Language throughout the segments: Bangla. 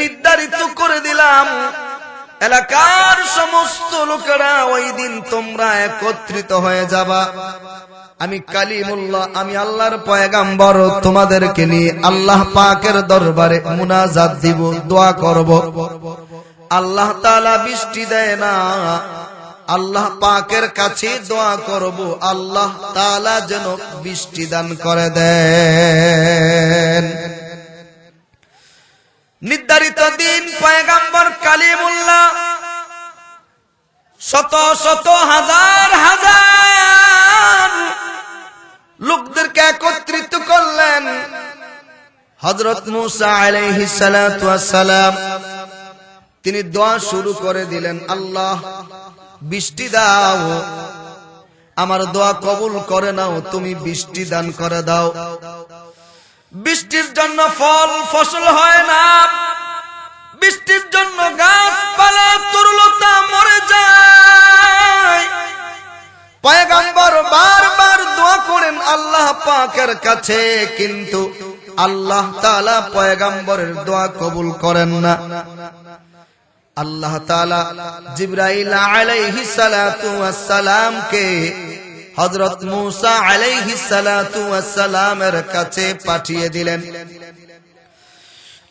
নির্ধারিত করে দিলাম, এলাকার সমস্ত লোকেরা ওই দিন তোমরা একত্রিত হয়ে যাবা। আমি কালিমুল্লাহ, আমি আল্লাহর পয়গাম্বর, তোমাদেরকে নিয়ে আল্লাহ পাকের দরবারে মুনাজাত দিব, দোয়া করব। আল্লাহ তালা বৃষ্টি দেয় না। আল্লাহ পাকের কাছে দোয়া করব, আল্লাহ তালা যেন বৃষ্টি দান করে দেন। নির্ধারিত দিন পয়গাম্বর কালিমুল্লাহ শত শত হাজার হাজার লোকদেরকে একত্রিত করলেন। হজরত মুসা আলাইহি সালাম তিনি দোয়া শুরু করে দিলেন, আল্লাহ, বৃষ্টি দাও। আমার দোয়া কবুল করে নাও, তুমি বৃষ্টি দান করে দাও। বৃষ্টির জন্য ফল, ফসল হয় না। বৃষ্টির জন্য গাছপালা, তরুলতা মরে যায়। পয়গাম্বর বারবার দোয়া করেন, আল্লাহ পাকের কাছে। কিন্তু আল্লাহ তাআলা পয়গাম্বরের দোয়া কবুল করেন না। আল্লাহ তাআলা জিবরাইল ওয়াস সালামকে হযরত মূসা ওয়াস সালামের কাছে পাঠিয়ে দিলেন।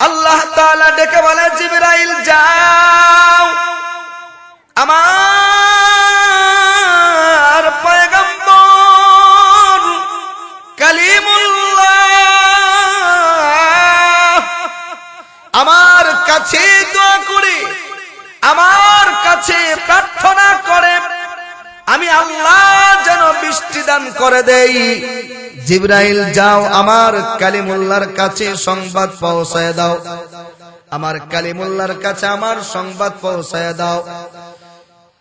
আল্লাহ তাআলা ডেকে বলে, জিবরাইল, যাও। আমার পয়গম্বর কালিমুল্লাহ, আমার কাছে দোয়া করে আমার কাছে প্রার্থনা করে, আমি আল্লাহ যেন বৃষ্টি দান করে দেই। জিব্রাইল, যাও আমার কালিমুল্লার কাছে সংবাদ পৌঁছায় দাও। আমার কালিমুল্লার কাছে আমার সংবাদ পৌঁছায় দাও।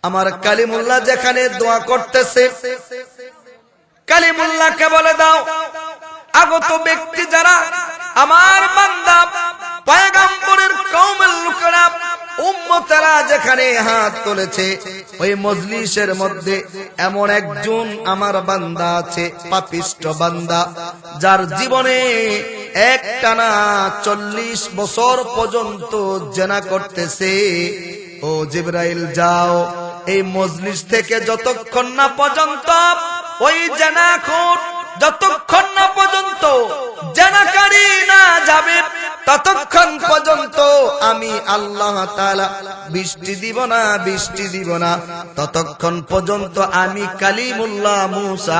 আমার কালিমুল্লাহ যেখানে দোয়া করতেছে কালিমুল্লাহকে বলে দাও, আগত ব্যক্তি যারা আমার বান্দা, পয়গম্বরের কওমের লোকেরা উম্মতেরা যেখানে হাত তুলেছে, ওই মজলিসের মধ্যে এমন একজন আমার বান্দা আছে, পাপিষ্ট বান্দা, যার জীবনে এক টানা চল্লিশ বছর পর্যন্ত জেনা করতেছে। ও জিব্রাইল, যাও, এই মজলিস থেকে যতক্ষণ না পর্যন্ত, ওই জেনাখোর যতক্ষণ না পর্যন্ত জেনাকারী না যাবে ততক্ষণ পর্যন্ত আমি আল্লাহ তাআলা বৃষ্টি দিব না, বৃষ্টি দিব না। ততক্ষণ পর্যন্ত আমি কালিমুল্লাহ মুসা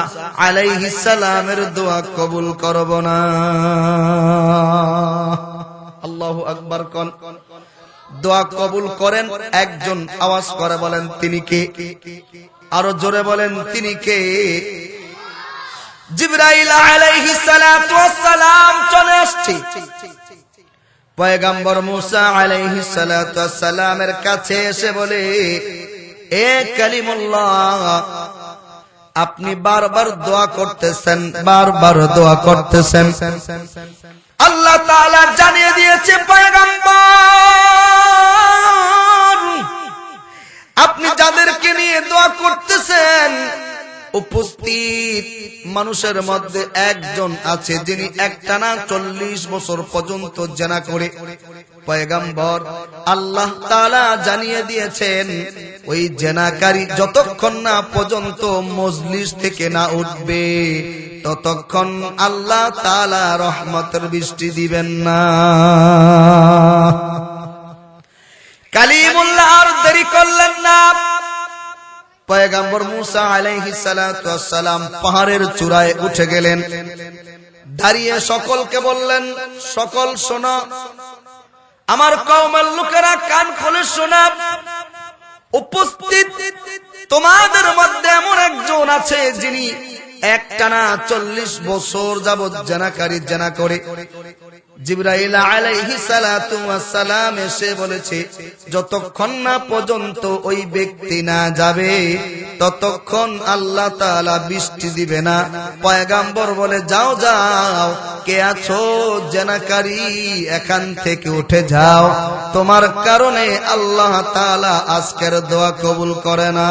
সালামের দোয়া কবুল করব না। আল্লাহু আকবার কোন। দোয়া কবুল করেন, একজন আওয়াজ করে বলেন, তিনি কে? আরও জোরে বলেন, তিনি কে? জিবরাইল আলাইহিস সালাম চলে আসছে। পয়গাম্বর মুসা ওয়াস সালামের কাছে এসে বলে, এ কালিমুল্লাহ, আপনি বারবার দোয়া করতেছেন, বারবার দোয়া করতেছেন। আল্লাহ তাআলা জানিয়ে দিয়েছে, পয়গাম্বর, আপনি যাদেরকে নিয়ে দোয়া করতেছেন উপস্থিত মানুষের মধ্যে একজন আছে যিনি একটানা চল্লিশ বছর পর্যন্ত জেনা করে। পয়গাম্বর, আল্লাহ তালা জানিয়ে দিয়েছেন, ওই জেনাকারী যতক্ষণ না পর্যন্ত মজলিস থেকে না উঠবে, ততক্ষণ আল্লাহ তালা রহমতের বৃষ্টি দিবেন না। কালিমুল্লাহ আর দেরি করলেন না। পয়গাম্বর মুসা আলাইহি সালাম পাহাড়ের চূড়ায় উঠে গেলেন। দাঁড়িয়ে সকলকে বললেন, সকল শোনা, আমার কওমের লোকেরা কান খুলে শোনা, উপস্থিত তোমাদের মধ্যে এমন একজন আছে যিনি একটানা চল্লিশ বছর যাবৎ জানাকারী জানা করে যতক্ষণ না পর্যন্ত ওই ব্যক্তি না যাবে, ততক্ষণ আল্লাহ তাআলা বৃষ্টি দিবে না। পয়গাম্বর বলে, যাও যাও, কে আছো? এখান থেকে উঠে যাও। তোমার কারণে আল্লাহ তাআলা আজকের দোয়া কবুল করে না।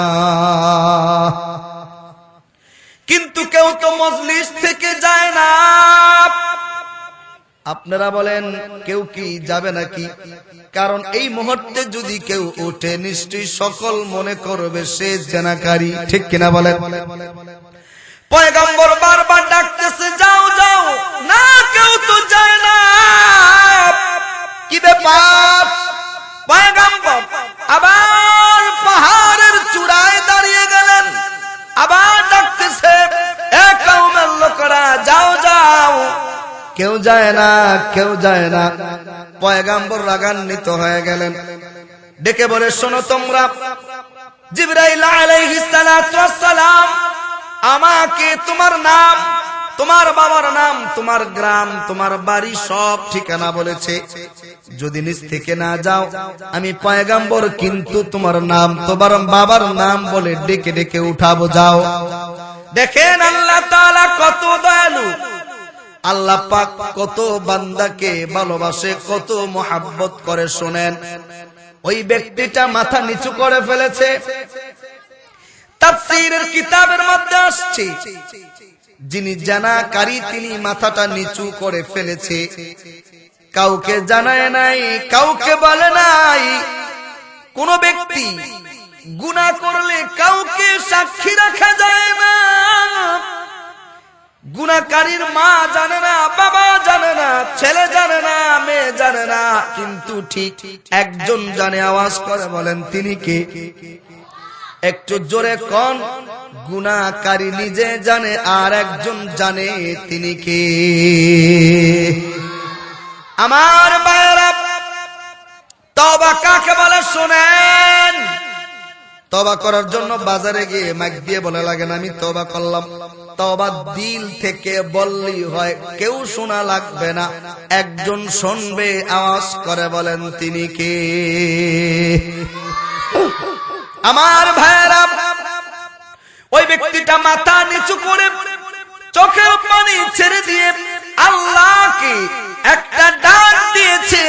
কিন্তু কেউ তো মজলিস থেকে যায় না। আপনারা বলেন, কেউ কি যাবে নাকি? কারণ এই মুহূর্তে যদি কেউ ওঠে, নিশ্চয়ই সকল মনে করবে সে জেনাকারী। ঠিক কিনা বলেন? পয়গম্বর বারবার ডাকতেছে, যাও যাও, না, কেউ তো যায় না। কি ব্যাপার? কেউ যায় না, কেউ যায় না। পয়গাম্বর রাগান্বিত হয়ে গেলেন। ডেকে বলে, শোনো তোমরা, জিবরাইল আমাকে তোমার নাম, তোমার বাবার নাম, তোমার গ্রাম, তোমার বাড়ি সব ঠিকানা বলেছে। যদি নিজ থেকে না যাও, আমি পয়গাম্বর কিন্তু তোমার নাম, তোমার বাবার নাম বলে ডেকে ডেকে উঠাবো, যাও। দেখেন আল্লাহ কত দয়ালু। আল্লাহ পাক কত বান্দাকে ভালোবাসে, কত মোহাব্বত করে শোনেন। ওই ব্যক্তিটা মাথা নিচু করে ফেলেছে। তাফসীরের কিতাবের মধ্যে আসছে, যিনি জানাকারী তিনি মাথাটা নিচু করে ফেলেছে। কাউকে জানায় নাই, কাউকে বলে নাই। কোন ব্যক্তি গুনাহ করলে কাউকে সাক্ষী রাখা যায় না। গুনাকারীর মা জানে না, বাবা জানে না, ছেলে জানে না, মেয়ে জানে না, কিন্তু ঠিক একজন জানে আওয়াজ করে বলেন, তিনি কে? একটু জোরে কন গুনাকারী নিজে জানে আর একজন জানে তিনি কে? আমার মায়েরা তবা কাকে বলে শোনেন? তবা করার জন্য বাজারে গিয়ে মাইক দিয়ে বলে লাগে না আমি তবা করলাম। তবা দিল থেকে বললেই হয়, কেউ শোনা লাগবে না। একজন শুনবে, আওয়াজ করে বলেন, তিনি কে? আমার ভাইরা ওই ব্যক্তিটা মাথা নিচু করে চোখের পানি ছেড়ে দিয়ে আল্লাহকে একটা ডাক দিয়েছে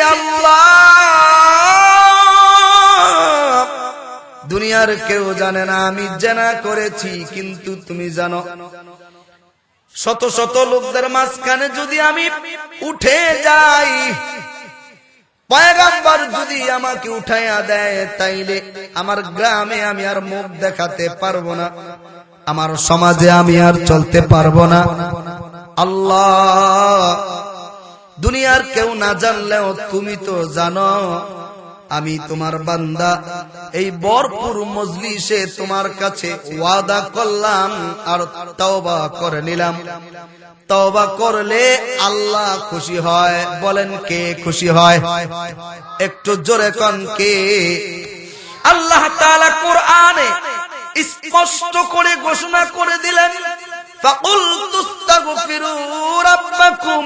দুনিয়ার কেউ জানে না, আমি জানা করেছি, কিন্তু তুমি জানো। শত শত লোকদের মাঝখানে যদি আমি উঠে যাই, পয়গাম্বার যদি আমাকে উঠাইয়া দেয়, তাইলে আমার গ্রামে আমি আর মুখ দেখাতে পারব না, আমার সমাজে আমি আর চলতে পারব না। আল্লাহ, দুনিয়ার কেউ না জানলেও তুমি তো জানো। আমি তোমার বান্দা। এই বরপুর মজলিসে তোমার কাছে ওয়াদা করলাম আর তওবা করে নিলাম। তওবা করলে আল্লাহ খুশি হয়। বলেন কে খুশি হয়? একটু জোরে কন কে? আল্লাহ তাআলা কোরআনে স্পষ্ট করে ঘোষণা করে দিলেন ফাকুল তুস্তাগফিরু রাব্বাকুম।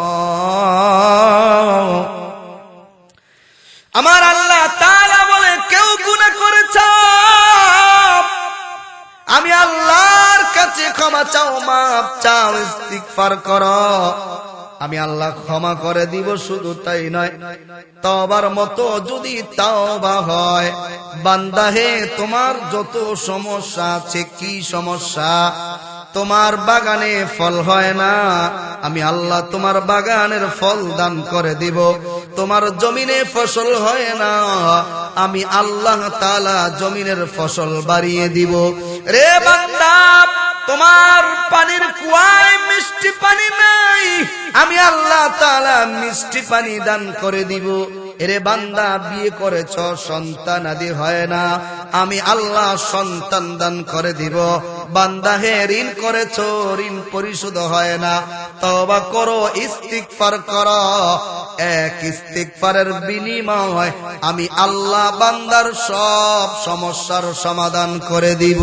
আমার আল্লাহ তাআলা বলে, কেউ গুনাহ করেছ? আমি আল্লাহর কাছে ক্ষমা চাও মাপ চাও, ইস্তিগফার করো। আমি আল্লাহ ক্ষমা করে দিব, শুধু তাই নয় তবার মতো যদি তাওবা হয়, বান্দা হে, তোমার যত সমস্যা আছে, কি সমস্যা? তোমার বাগানে ফল হয় না। আমি আল্লাহ তোমার বাগানের ফল দান করে দিব। তোমার জমিনে ফসল হয় না। আমি আল্লাহ তালা জমিনের ফসল বাড়িয়ে দিব। রে বান্দা, তোমার পানির কুয়ায় মিষ্টি পানি নাই। আমি আল্লাহ তালা মিষ্টি পানি দান করে দিব। এরে বান্দা, বিয়ে করেছ, সন্তান আদি হয় না। আমি আল্লাহ সন্তান দান করে দিব। বান্দা হে, ঋণ করেছ, ঋণ পরিশোধ হয় না। তবা করো ইস্তিকফার কর। এক ইস্তিকফারের বিনিময় আমি আল্লাহ বান্দার সব সমস্যার সমাধান করে দিব।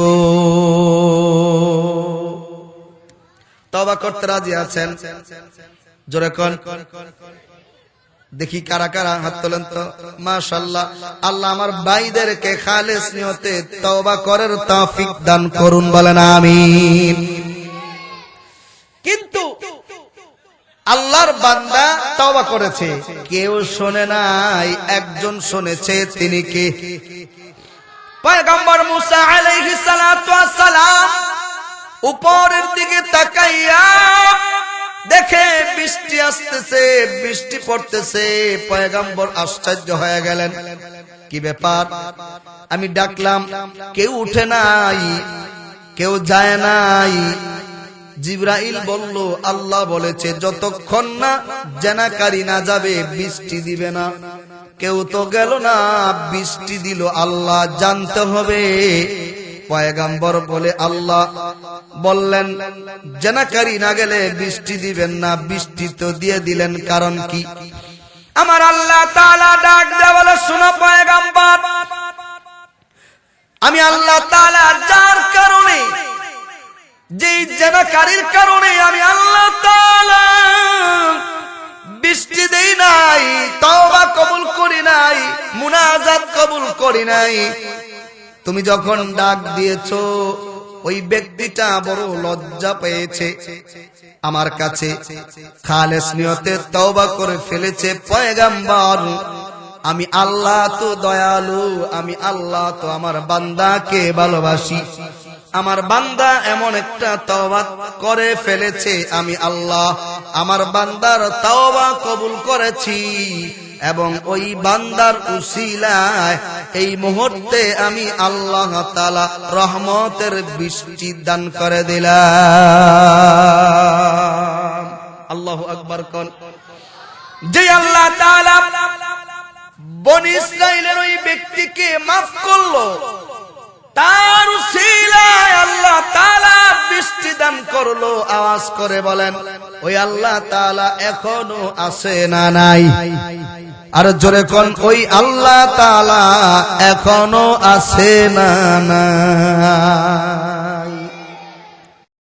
তবা করতে রাজি আছেন? জোরে কন। দেখি কারা কারা হাত তোলেন তো। মাশাল্লাহ আল্লাহ আমার ভাইদেরকে খালেস নিয়তে তওবা করার তৌফিক দান করুন বলেন, আমিন। কিন্তু আল্লাহর বান্দা তওবা করেছে। কেউ শোনে নাই, একজন শুনেছে, তিনি কে? পয়গম্বর মুসা আলাইহিস সালাতু ওয়াস সালাম উপরের দিকে তাকাইয়া আসতেছে, বৃষ্টি পড়তেছে, পয়গাম্বর আশ্চর্য হয়ে গেলেন। কি ব্যাপার? আমি ডাকলাম, কেউ উঠে নাই, কেউ যায় নাই। জিব্রাইল বলল, আল্লাহ বলেছে, যতক্ষণ না জেনাকারী না যাবে, বৃষ্টি দিবে না। কেউ তো গেল না, বৃষ্টি দিল, আল্লাহ জানতে হবে। পয়গাম্বর বলে, আল্লাহ বললেন, জেনাকারী না গেলে বৃষ্টি দিবেন না, বৃষ্টি তো দিয়ে দিলেন, কারণ কি? আমার আল্লাহ তাআলা ডাক বলে, শোনো পয়গাম্বর, আমি আল্লাহ তাআলা যার কারণে, যেই জেনাকারীর কারণে আমি আল্লাহ তাআলা বৃষ্টি দেই নাই, তওবা কবুল করি নাই, মুনাজাত কবুল করি নাই। তুমি যখন ডাক দিয়েছ ওই ব্যক্তিটা বড় লজ্জা পেয়েছে। আমার কাছে খালেস নিয়তে তওবা করে ফেলেছে, পয়গাম্বর, আমি আল্লাহ তো দয়ালু, আমি আল্লাহ তো আমার বান্দাকে ভালোবাসি। আমার বান্দা এমন একটা তওবা করে ফেলেছে, আমি আল্লাহ আমার বান্দার তওবা কবুল করেছি। এবং ওই বান্দার উসিলায় এই মুহূর্তে আমি আল্লাহ তালা রহমতের বৃষ্টি দান করে দিলাম। আল্লাহ আকবর কন? যে আল্লাহ বনি ইসরাইলের ওই ব্যক্তিকে মাফ করল, তার উসিলায় আল্লাহ তাআলা বৃষ্টি দান করল, আওয়াজ করে বলেন, ওই আল্লাহ তালা এখনও আছে না নাই? আর জোরে কন ওই আল্লাহ তালা এখনও আছে না না